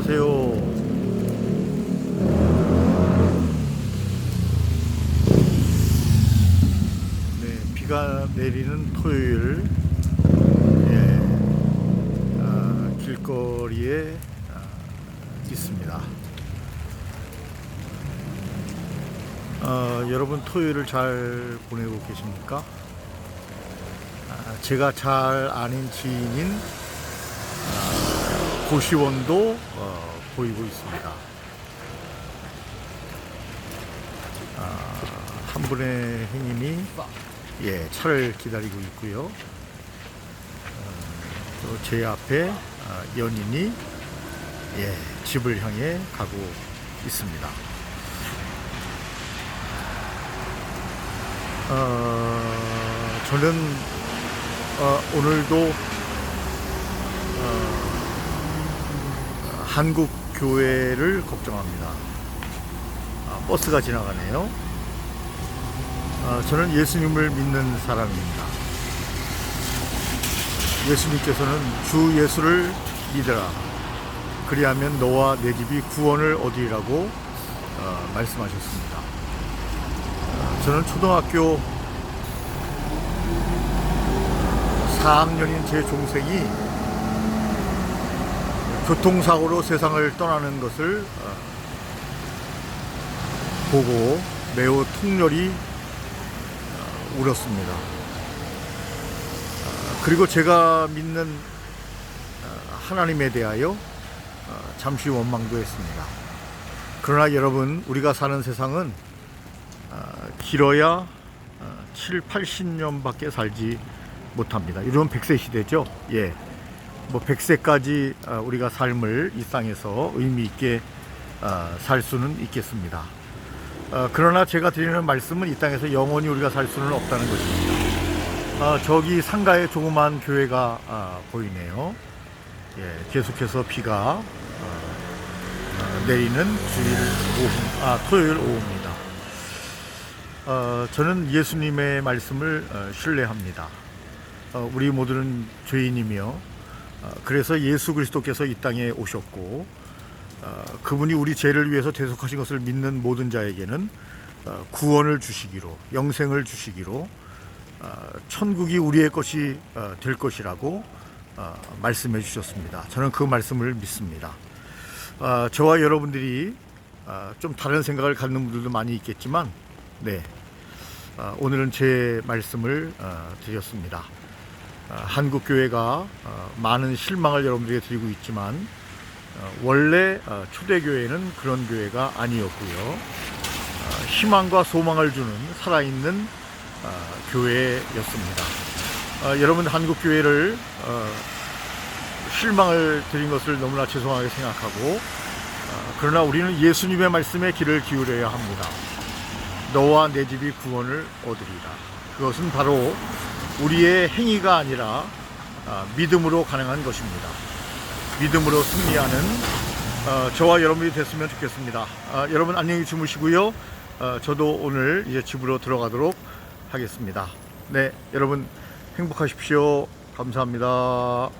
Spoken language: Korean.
안녕하세요. 네, 비가 내리는 토요일, 예, 아, 길거리에 아, 있습니다. 아, 여러분 토요일을 잘 보내고 계십니까? 아, 제가 잘 아는 지인인 아, 고시원도 어, 보이고 있습니다. 아, 한 분의 행님이 예, 차를 기다리고 있고요. 어, 또제 앞에 아, 연인이 예, 집을 향해 가고 있습니다. 어, 저는 어, 오늘도 한국 교회를 걱정합니다. 아, 버스가 지나가네요. 아, 저는 예수님을 믿는 사람입니다. 예수님께서는 주 예수를 믿으라. 그리하면 너와 내 집이 구원을 얻으리라고 어, 말씀하셨습니다. 어, 저는 초등학교 4학년인 제 동생이 교통사고로 세상을 떠나는 것을 어, 보고 매우 통렬히 어, 울었습니다. 어, 그리고 제가 믿는 어, 하나님에 대하여 어, 잠시 원망도 했습니다. 그러나 여러분, 우리가 사는 세상은 어, 길어야 어, 7, 80년밖에 살지 못합니다. 이런 100세 시대죠. 예. 뭐 100세까지 어, 우리가 삶을 이 땅에서 의미 있게 어, 살 수는 있겠습니다. 어, 그러나 제가 드리는 말씀은 이 땅에서 영원히 우리가 살 수는 없다는 것입니다. 어, 저기 상가에 조그만 교회가 아, 보이네요. 예, 계속해서 비가 내리는 주일 오후, 아, 토요일 오후입니다. 어, 저는 예수님의 말씀을 어, 신뢰합니다. 어, 우리 모두는 죄인이며 어, 그래서 예수 그리스도께서 이 땅에 오셨고 어, 그분이 우리 죄를 위해서 대속하신 것을 믿는 모든 자에게는 어, 구원을 주시기로 영생을 주시기로 어, 천국이 우리의 것이 어, 될 것이라고 어, 말씀해 주셨습니다. 저는 그 말씀을 믿습니다. 어, 저와 여러분들이 어, 좀 다른 생각을 갖는 분들도 많이 있겠지만, 네, 어, 오늘은 제 말씀을 어, 드렸습니다. 어, 한국 교회가 어, 많은 실망을 여러분들에게 드리고 있지만 어, 원래 어, 초대 교회는 그런 교회가 아니었고요. 어, 희망과 소망을 주는 살아있는 어, 교회였습니다. 어, 여러분 한국 교회를 어, 실망을 드린 것을 너무나 죄송하게 생각하고 어, 그러나 우리는 예수님의 말씀에 귀를 기울여야 합니다. 너와 내 집이 구원을 얻으리라. 그것은 바로 우리의 행위가 아니라 아, 믿음으로 가능한 것입니다. 믿음으로 승리하는 어, 저와 여러분이 됐으면 좋겠습니다. 아, 여러분 안녕히 주무시고요. 어, 저도 오늘 이제 집으로 들어가도록 하겠습니다. 네, 여러분 행복하십시오. 감사합니다.